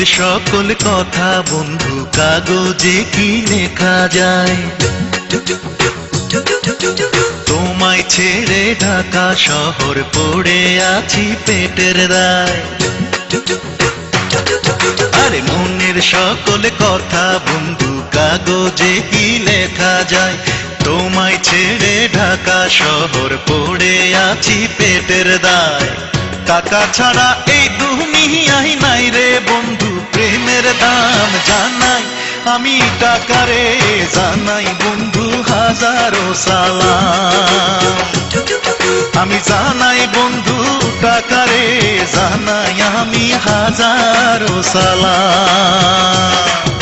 মনের সকল কথা বন্ধু কাগজে কি লেখা যায়? তোমায় ছেড়ে ঢাকা শহর পড়ে আছি পেটের রায় আরে মনের সকল কথা বন্ধু কাগজে কি লেখা যায়? তোমায় ছেড়ে ঢাকা শহর পড়ে আছি পেটের দায়। টাকা ছাড়া এই দুনিয়ায় নাই রে বন্ধু, প্রেমের দাম জানাই। আমি টাকারে জানাই বন্ধু, হাজারো সালাম। আমি জানাই বন্ধু টাকারে জানাই, আমি হাজারো সালাম।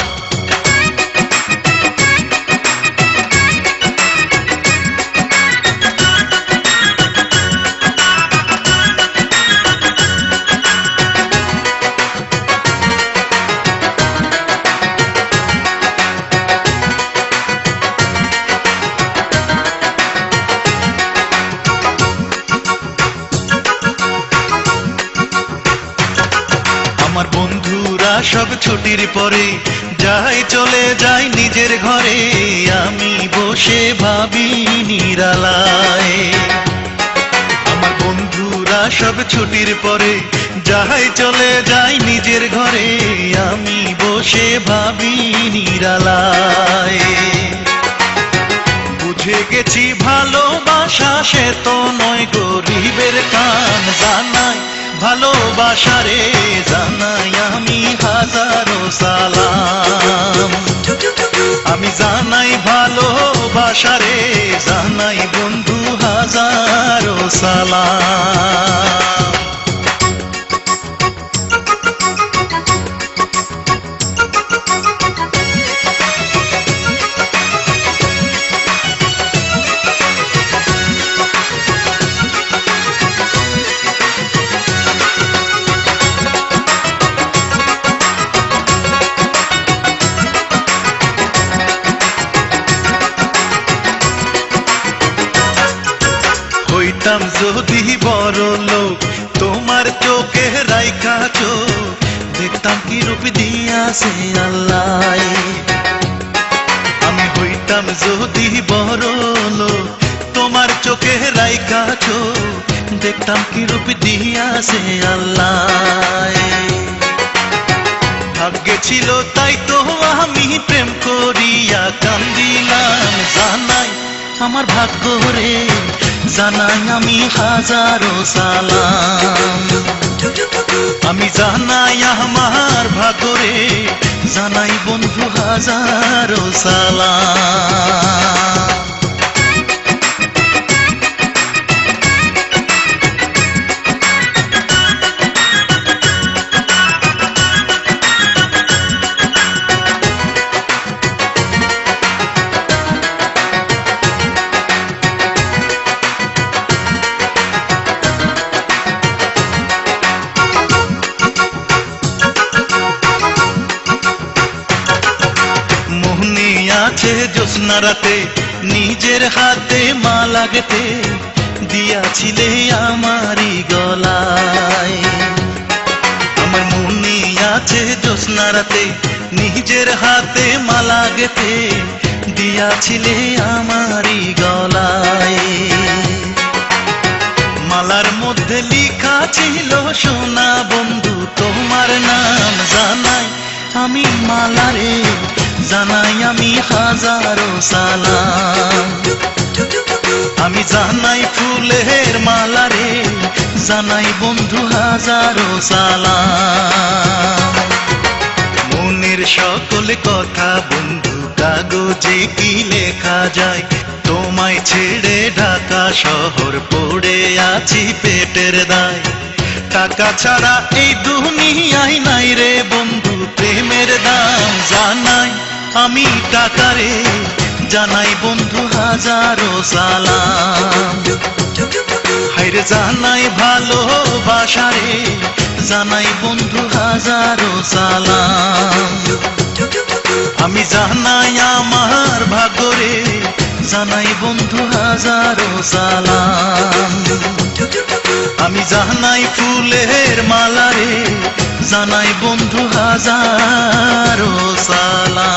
আমার বন্ধুরা, সব ছুটির পরে যাই চলে যাই নিজের ঘরে। আমি বসে ভাবি নিরালায়। আমার বন্ধুরা, সব ছুটির পরে যাই চলে যাই নিজের ঘরে। আমি বসে ভাবি নিরালায়। বুঝে গেছি ভালোবাসা সে তো নয়, গরিবের কান জানাই ভালোবাসারে জানাই আমি হাজারো সালাম। আমি জানাই ভালোবাসারে জানাই বন্ধু হাজারো সালাম। হইতাম যদি বড় লোক তোমার চোখে রাইখা চোখ, দেখতাম কি রূপ দিয়াছে আল্লাহ। আমি হইতাম, যদি বড় লোক তোমার চোখে রাইখা চোখ, দেখতাম কি রূপ দিয়াছে আল্লাহ। ভাগ্যে ছিল তাই তো আমি প্রেম করিয়া কান্দিলাম। জানাই আমার ভাগ্য রে জানাই আমি হাজারো সালাম। আমি জানাই আমার ভাগরে জানাই বন্ধু হাজারো সালাম। আছে জ্যোৎস্না রাতে, নিজের হাতে মা লাগতে দিয়াছিলে আমারই গলায়। আমার মনে আছে জ্যোৎস্না রাতে, নিজের হাতে মা লাগতে দিয়াছিলে আমারই গলায়। মালার মধ্যে লিখা ছিল, সোনা বন্ধু, তোমার নাম জানাই। আমি মালারে জানাই। হাজারো সালাম। আমি জানাই ফুলের মালারে জানাই বন্ধু হাজারো সালাম। মনের সকল কথা বন্ধু কাগজে কি লেখা যায়? তোমায় ছেড়ে ঢাকা শহর পড়ে আছি পেটের দায়। টাকা ছাড়া এই দুনিয়ায় নাই রে বন্ধু, প্রেমের দাম। জানাই আমি টাকারে জানাই বন্ধু হাজারো সালাম। হাইরে জানাই ভালোবাসারে জানাই বন্ধু হাজারো সালাম। আমি জানাই আমার ভাগরে জানাই বন্ধু হাজারো সালাম। আমি জানাই ফুলের মালারে জানাই বন্ধু হাজারো সালাম।